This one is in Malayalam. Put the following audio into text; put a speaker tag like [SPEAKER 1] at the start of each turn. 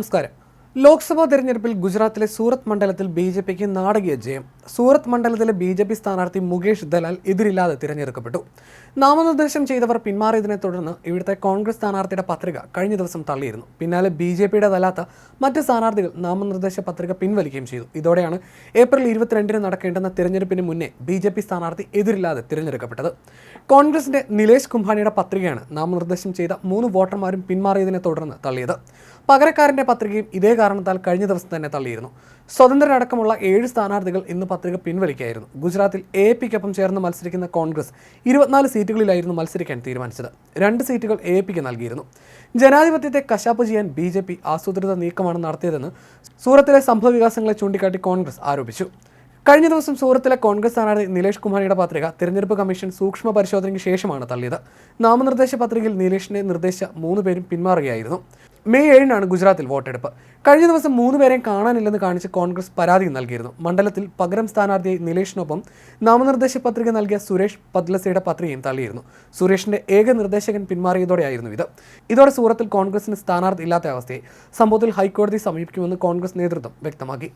[SPEAKER 1] നമസ്കാരം. ലോക്സഭാ തെരഞ്ഞെടുപ്പിൽ ഗുജറാത്തിലെ സൂറത്ത് മണ്ഡലത്തിൽ ബി ജെ പിക്ക് നാടകീയ ജയം. സൂറത്ത് മണ്ഡലത്തിലെ ബി ജെ പി സ്ഥാനാർത്ഥി മുകേഷ് ദലാൽ എതിരില്ലാതെ തിരഞ്ഞെടുക്കപ്പെട്ടു. നാമനിർദ്ദേശം ചെയ്തവർ പിന്മാറിയതിനെ തുടർന്ന് ഇവിടുത്തെ കോൺഗ്രസ് സ്ഥാനാർത്ഥിയുടെ പത്രിക കഴിഞ്ഞ ദിവസം തള്ളിയിരുന്നു. പിന്നാലെ ബി ജെ പിയുടേതല്ലാത്ത മറ്റ് സ്ഥാനാർത്ഥികൾ നാമനിർദ്ദേശ പത്രിക പിൻവലിക്കുകയും ചെയ്തു. ഇതോടെയാണ് ഏപ്രിൽ ഇരുപത്തിരണ്ടിന് നടക്കേണ്ടുന്ന തിരഞ്ഞെടുപ്പിന് മുന്നേ ബി ജെ പി സ്ഥാനാർത്ഥി എതിരില്ലാതെ തിരഞ്ഞെടുക്കപ്പെട്ടത്. കോൺഗ്രസിന്റെ നിലേഷ് കുംഭാനിയുടെ പത്രികയാണ് നാമനിർദ്ദേശം ചെയ്ത മൂന്ന് വോട്ടർമാരും പിന്മാറിയതിനെ തുടർന്ന് തള്ളിയത്. പകരക്കാരന്റെ പത്രികയും ഇതേ കാരണത്താൽ കഴിഞ്ഞ ദിവസം തന്നെ തള്ളിയിരുന്നു. സ്വതന്ത്രരടക്കമുള്ള ഏഴ് സ്ഥാനാർത്ഥികൾ ഇന്ന് പത്രിക പിൻവലിക്കുകയായിരുന്നു ഗുജറാത്തിൽ എ പിക്കൊപ്പം ചേർന്ന് മത്സരിക്കുന്ന കോൺഗ്രസ് ഇരുപത്തിനാല് സീറ്റുകളിലായിരുന്നു മത്സരിക്കാൻ തീരുമാനിച്ചത്. രണ്ട് സീറ്റുകൾ എ പിക്ക് നൽകിയിരുന്നു. ജനാധിപത്യത്തെ കശാപ്പ് ചെയ്യാൻ ബി ജെ പി ആസൂത്രിത നീക്കമാണ് നടത്തിയതെന്ന് സൂറത്തിലെ സംഭവ വികാസങ്ങളെ ചൂണ്ടിക്കാട്ടി കോൺഗ്രസ് ആരോപിച്ചു. കഴിഞ്ഞ ദിവസം സൂറത്തിലെ കോൺഗ്രസ് സ്ഥാനാർത്ഥി നിലേഷ് കുമാറിയുടെ പത്രിക തിരഞ്ഞെടുപ്പ് കമ്മീഷൻ സൂക്ഷ്മ പരിശോധനയ്ക്ക് ശേഷമാണ് തള്ളിയത്. നാമനിർദ്ദേശ പത്രികയിൽ നിലേഷിനെ നിർദ്ദേശിച്ച മൂന്ന് പേരും പിന്മാറുകയായിരുന്നു. മെയ് ഏഴിനാണ് ഗുജറാത്തിൽ വോട്ടെടുപ്പ്. കഴിഞ്ഞ ദിവസം മൂന്ന് പേരെയും കാണാനില്ലെന്ന് കാണിച്ച് കോൺഗ്രസ് പരാതി നൽകിയിരുന്നു. മണ്ഡലത്തിൽ പകരം സ്ഥാനാർത്ഥിയായി നിലേഷിനൊപ്പം നാമനിർദ്ദേശ പത്രിക നൽകിയ സുരേഷ് പദ്ലസയുടെ പത്രികയും തള്ളിയിരുന്നു. സുരേഷിന്റെ ഏക നിർദ്ദേശകൻ പിന്മാറിയതോടെയായിരുന്നു ഇത്. ഇതോടെ സൂറത്തിൽ കോൺഗ്രസിന് സ്ഥാനാർത്ഥി ഇല്ലാത്ത അവസ്ഥയെ സംഭവത്തിൽ ഹൈക്കോടതി സമീപിക്കുമെന്ന് കോൺഗ്രസ് നേതൃത്വം വ്യക്തമാക്കി.